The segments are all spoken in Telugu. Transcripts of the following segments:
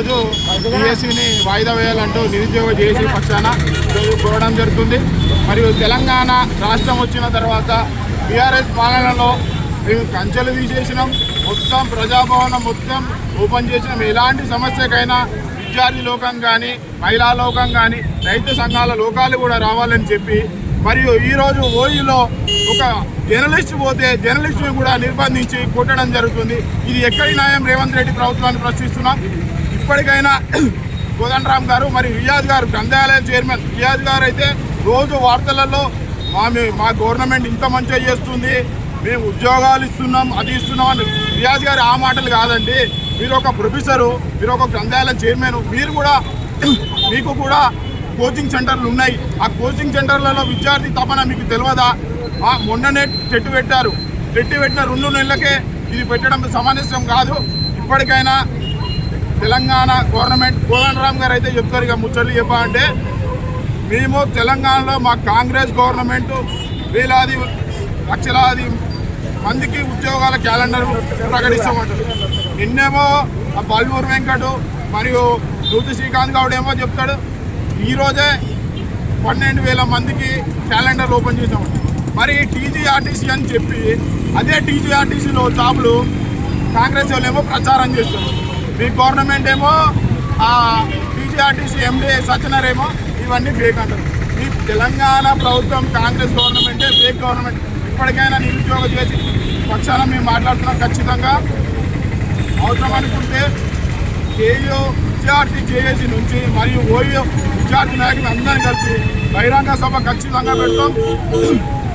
ఈరోజు డిఎస్సిని వాయిదా వేయాలంటూ నిరుద్యోగ జేసీ పక్షాన ఈరోజు కోరడం జరుగుతుంది. మరియు తెలంగాణ రాష్ట్రం వచ్చిన తర్వాత బీఆర్ఎస్ పాలనలో మేము కంచెలు తీసేసినాం. మొత్తం ప్రజాభవనం మొత్తం ఓపెన్ చేసినాం. ఎలాంటి సమస్యకైనా విద్యార్థి లోకం కానీ మహిళా లోకం కానీ రైతు సంఘాల లోకాలు కూడా రావాలని చెప్పి మరియు ఈరోజు ఓయిలో ఒక జర్నలిస్ట్ పోతే జర్నలిస్ట్ని కూడా నిర్బంధించి కొట్టడం జరుగుతుంది. ఇది ఎక్కడి న్యాయం రేవంత్ రెడ్డి ప్రభుత్వాన్ని ప్రశ్నిస్తున్నాం. ఇప్పటికైనా కోదండరామ్ గారు మరి రియాజ్ గారు గ్రంథాలయం చైర్మన్. రియాజ్ గారు అయితే రోజు వార్తలలో మా మా గవర్నమెంట్ ఇంత మంచిగా చేస్తుంది మేము ఉద్యోగాలు ఇస్తున్నాం అది ఇస్తున్నాం అని రియాజ్ గారు ఆ మాటలు కాదండి. మీరు ఒక ప్రొఫెసరు మీరు ఒక గ్రంథాలయం చైర్మన్ మీరు కూడా మీకు కూడా కోచింగ్ సెంటర్లు ఉన్నాయి. ఆ కోచింగ్ సెంటర్లలో విద్యార్థి తపన మీకు తెలియదా? ఆ మొన్ననే చెట్టు పెట్టారు. చెట్టు పెట్టిన రెండు నెలలకే ఇది పెట్టడం సమంజసం కాదు. ఇప్పటికైనా తెలంగాణ గవర్నమెంట్ కోదండరామ్ గారు అయితే చెప్తారు ఇక ముచ్చట్లు చెప్పాలంటే మేము తెలంగాణలో మా కాంగ్రెస్ గవర్నమెంట్ వేలాది లక్షలాది మందికి ఉద్యోగాల క్యాలెండర్ ప్రకటిస్తామంటారు నిన్నేమో ఆ బల్మూరు వెంకట్ మరియు జ్యోతి శ్రీకాంత్ గౌడ్ ఏమో చెప్తాడు ఈరోజే పన్నెండు వేల మందికి క్యాలెండర్ ఓపెన్ చేసామంట మరి టీజీఆర్టీసీ అని చెప్పి అదే టీజీఆర్టీసీలో జాబులు కాంగ్రెస్ వాళ్ళు ఏమో ప్రచారం చేస్తున్నారు. మీ గవర్నమెంట్ ఏమో బీజేఆర్టీసీ టీజీఆర్టీసీ ఎండి ఇవన్నీ ఫేక్ అంటారు. ఈ తెలంగాణ ప్రభుత్వం కాంగ్రెస్ గవర్నమెంటే ఫేక్ గవర్నమెంట్ ఇప్పటికైనా నిరుద్యోగం చేసి పక్షాన మేము మాట్లాడుతున్నాం ఖచ్చితంగా. అవసరం అనుకుంటే కేయో విద్యార్థి జేఏసీ నుంచి మరియు ఓయో విద్యార్థి నాయకులు అందరినీ కలిసి బహిరంగ సభ ఖచ్చితంగా పెడతాం.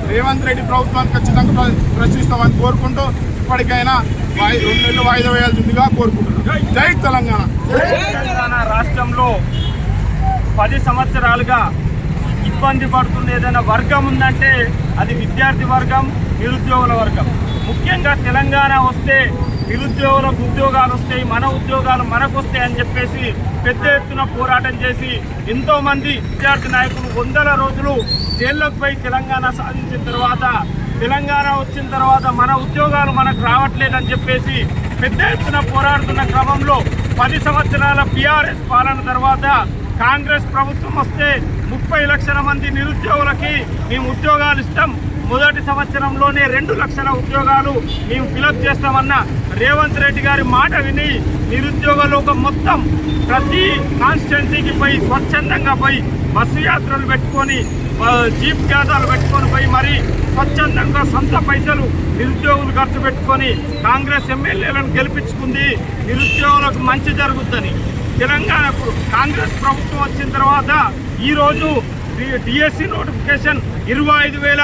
రేవంత్ రెడ్డి ప్రభుత్వాన్ని ఖచ్చితంగా ప్రశ్నిస్తామని కోరుకుంటూ ఇప్పటికైనా రెండు నెలలు వాయిదా వేయాల్సిందిగా కోరుకుంటున్నాం. జై తెలంగాణ. తెలంగాణ రాష్ట్రంలో పది సంవత్సరాలుగా ఇబ్బంది పడుతున్న ఏదైనా వర్గం ఉందంటే అది విద్యార్థి వర్గం నిరుద్యోగుల వర్గం. ముఖ్యంగా తెలంగాణ వస్తే నిరుద్యోగులకు ఉద్యోగాలు వస్తాయి మన ఉద్యోగాలు మనకు వస్తాయి అని చెప్పేసి పెద్ద ఎత్తున పోరాటం చేసి ఎంతోమంది విద్యార్థి నాయకులు వందల రోజులు జైల్లోకి పోయి తెలంగాణ సాధించిన తర్వాత తెలంగాణ వచ్చిన తర్వాత మన ఉద్యోగాలు మనకు రావట్లేదని చెప్పేసి పెద్ద ఎత్తున పోరాడుతున్న క్రమంలో పది సంవత్సరాల బీఆర్ఎస్ పాలన తర్వాత కాంగ్రెస్ ప్రభుత్వం వస్తే ముప్పై లక్షల మంది నిరుద్యోగులకి మేము ఉద్యోగాలు ఇస్తాం. మొదటి సంవత్సరంలోనే రెండు లక్షల ఉద్యోగాలు మేము ఫిలప్ చేస్తామన్న రేవంత్ రెడ్డి గారి మాట విని నిరుద్యోగ లోకం మొత్తం ప్రతి కాన్స్టిట్యున్సీకి పోయి స్వచ్ఛందంగా పోయి బస్సు యాత్రలు పెట్టుకొని జీప్ గ్యాదాలు పెట్టుకొని పోయి మరి స్వచ్ఛందంగా సొంత పైసలు నిరుద్యోగులు ఖర్చు పెట్టుకొని కాంగ్రెస్ ఎమ్మెల్యేలను గెలిపించుకుంది నిరుద్యోగులకు మంచి జరుగుద్దని తెలంగాణకు కాంగ్రెస్ ప్రభుత్వం వచ్చిన తర్వాత ఈరోజు డిఎస్సి నోటిఫికేషన్ ఇరవై ఐదు వేల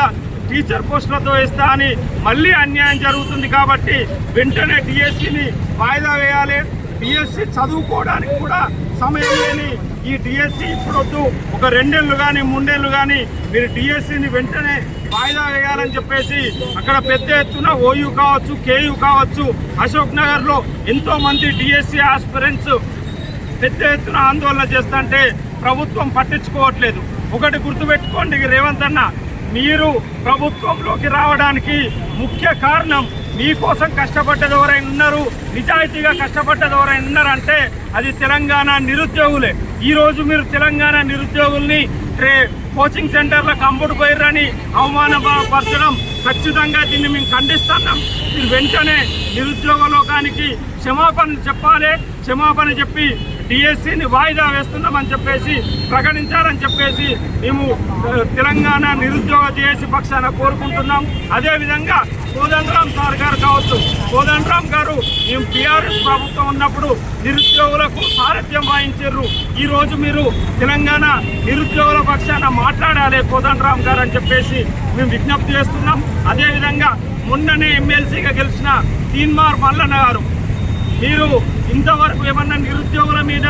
టీచర్ పోస్టులతో ఇస్తా అని మళ్ళీ అన్యాయం జరుగుతుంది కాబట్టి వెంటనే డిఎస్సిని వాయిదా వేయాలి. డిఎస్సి చదువుకోవడానికి కూడా సమయం లేని ఈ డిఎస్సి ఇప్పుడొద్దు. ఒక రెండేళ్ళు కానీ మూడేళ్ళు కానీ మీరు డిఎస్సిని వెంటనే వాయిదా వేయాలని చెప్పేసి అక్కడ పెద్ద ఎత్తున ఓయూ కావచ్చు కేయూ కావచ్చు అశోక్ నగర్లో ఎంతోమంది డిఎస్సి ఆస్పిరెంట్స్ పెద్ద ఎత్తున ఆందోళన చేస్తుంటే ప్రభుత్వం పట్టించుకోవట్లేదు. ఒకటి గుర్తుపెట్టుకోండి రేవంత్ అన్న. మీరు ప్రభుత్వంలోకి రావడానికి ముఖ్య కారణం మీకోసం కష్టపడ్డది ఎవరైనా ఉన్నారు నిజాయితీగా కష్టపడ్డది ఎవరైనా ఉన్నారంటే అది తెలంగాణ నిరుద్యోగులే. ఈరోజు మీరు తెలంగాణ నిరుద్యోగుల్ని రే- కోచింగ్ సెంటర్లకు అమ్ముడు పోయిర్రని అవమానపరచడం ఖచ్చితంగా దీన్ని మేము ఖండిస్తున్నాం. మీరు వెంటనే నిరుద్యోగ లోకానికి క్షమాపణ చెప్పాలి. క్షమాపణ చెప్పి డిఎస్సిని వాయిదా వేస్తున్నామని చెప్పేసి ప్రకటించారని చెప్పేసి మేము తెలంగాణ నిరుద్యోగ జేఏసీ పక్షాన కోరుకుంటున్నాం. అదేవిధంగా కోదండరామ్ సార్ గారు కావచ్చు కోదండరామ్ గారు మేము బీఆర్ఎస్ ప్రభుత్వం ఉన్నప్పుడు నిరుద్యోగులకు సారథ్యం వహించారు. ఈరోజు మీరు తెలంగాణ నిరుద్యోగుల పక్షాన మాట్లాడాలి కోదండరామ్ గారు అని చెప్పేసి మేము విజ్ఞప్తి చేస్తున్నాం. అదేవిధంగా మొన్ననే ఎమ్మెల్సీగా గెలిచిన తీన్మార్ మల్లన్న గారు మీరు ఇంతవరకు ఏమన్నా నిరుద్యోగుల మీద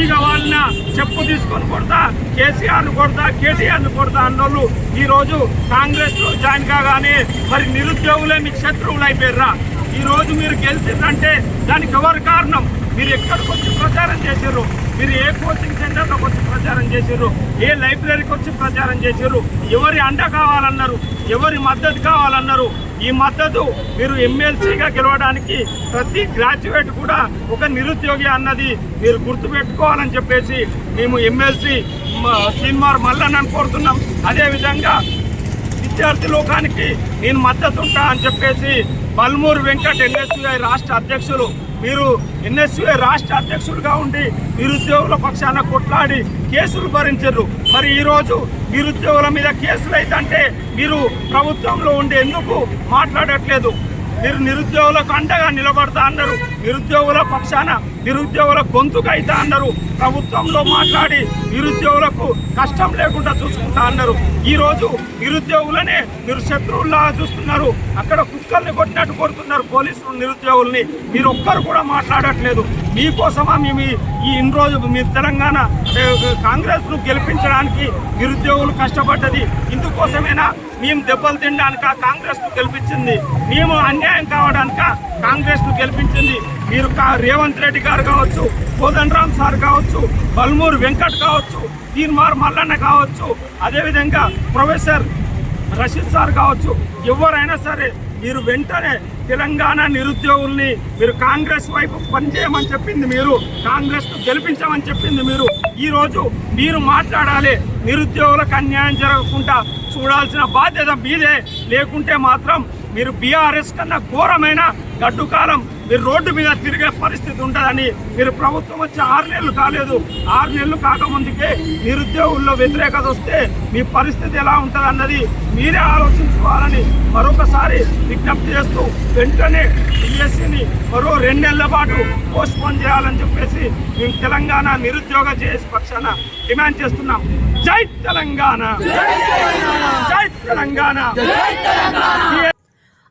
ఈగ వాళ్ళ చెప్పు తీసుకొని కొడతా కేసీఆర్ను కొడతా కేటీఆర్ను కొడతా అన్నోళ్ళు ఈరోజు కాంగ్రెస్లో జాయిన్ కాగానే మరి నిరుద్యోగులే మీకు శత్రువులు అయిపోయారా ఈరోజు మీరు గెలిచిందంటే దానికి ఎవరు కారణం? మీరు ఎక్కడికి వచ్చి ప్రచారం చేసారు మీరు ఏ కోచింగ్ సెంటర్లోకి వచ్చి ప్రచారం చేసారు ఏ లైబ్రరీకి వచ్చి ప్రచారం చేసారు ఎవరి అండ కావాలన్నారు? ఎవరి మద్దతు కావాలన్నారు? ఈ మద్దతు మీరు ఎమ్మెల్సీగా గెలవడానికి ప్రతి గ్రాడ్యుయేట్ కూడా ఒక నిరుద్యోగి అన్నది మీరు గుర్తుపెట్టుకోవాలని చెప్పేసి మేము ఎమ్మెల్సీ సినిమార్ మల్లన్నని కోరుతున్నాం. అదేవిధంగా విద్యార్థి లోకానికి నేను మద్దతు ఉంటా అని చెప్పేసి బల్మూరు వెంకట ఎన్ఎస్యుఐ రాష్ట్ర అధ్యక్షులు మీరు ఎన్ఎస్యుఏ రాష్ట్ర అధ్యక్షుడిగా ఉండి నిరుద్యోగుల పక్షాన కొట్లాడి కేసులు భరించారు. మరి ఈరోజు నిరుద్యోగుల మీద కేసులు అయితే మీరు ప్రభుత్వంలో ఉండి ఎందుకు మాట్లాడట్లేదు? మీరు నిరుద్యోగులకు అండగా నిలబడతా అన్నారు. నిరుద్యోగుల పక్షాన నిరుద్యోగుల గొంతుకైతా అన్నారు. ప్రభుత్వంలో మాట్లాడి నిరుద్యోగులకు కష్టం లేకుండా చూసుకుంటా అన్నారు. ఈరోజు నిరుద్యోగులనే మీరు శత్రువుల్లా చూస్తున్నారు. అక్కడ కుక్కల్ని కొట్టినట్టు కొడుతున్నారు పోలీసులు నిరుద్యోగుల్ని. మీరు ఒక్కరు కూడా మాట్లాడట్లేదు. మీకోసమా మేము ఈ- ఇన్ని రోజు మీ తెలంగాణ కాంగ్రెస్ను గెలిపించడానికి నిరుద్యోగులు కష్టపడ్డది. ఇందుకోసమేనా మేము దెబ్బలు తినడానిక కాంగ్రెస్ను గెలిపించింది? మేము అన్యాయం కావడానిక కాంగ్రెస్ను గెలిపించింది? మీరు రేవంత్ రెడ్డి గారు కావచ్చు కోదండరామ్ సార్ కావచ్చు బల్మూరు వెంకట్ కావచ్చు తీన్మార్ మల్లన్న కావచ్చు అదేవిధంగా ప్రొఫెసర్ రషీద్ సార్ కావచ్చు ఎవరైనా సరే మీరు వెంటనే తెలంగాణ నిరుద్యోగుల్ని మీరు కాంగ్రెస్ వైపు పనిచేయమని చెప్పింది మీరు కాంగ్రెస్ గెలిపించమని చెప్పింది మీరు. ఈరోజు మీరు మాట్లాడాలి నిరుద్యోగులకు అన్యాయం జరగకుండా చూడాల్సిన బాధ్యత మీదే. లేకుంటే మాత్రం మీరు బీఆర్ఎస్ కన్నా ఘోరమైన గడ్డు కాలం మీరు రోడ్డు మీద తిరిగే పరిస్థితి ఉంటుందని మీరు ప్రభుత్వం వచ్చి ఆరు నెలలు కాలేదు. ఆరు నెలలు కాకముందుకే నిరుద్యోగుల్లో వ్యతిరేకత వస్తే మీ పరిస్థితి ఎలా ఉంటుంది అన్నది మీరే ఆలోచించుకోవాలని మరొకసారి విజ్ఞప్తి చేస్తూ వెంటనే బిఎస్సిని మరో రెండు నెలల పాటు పోస్ట్ పోన్ చేయాలని చెప్పేసి మేము తెలంగాణ నిరుద్యోగ చేసి పక్షాన డిమాండ్ చేస్తున్నాం. జై తెలంగాణ! జై తెలంగాణ!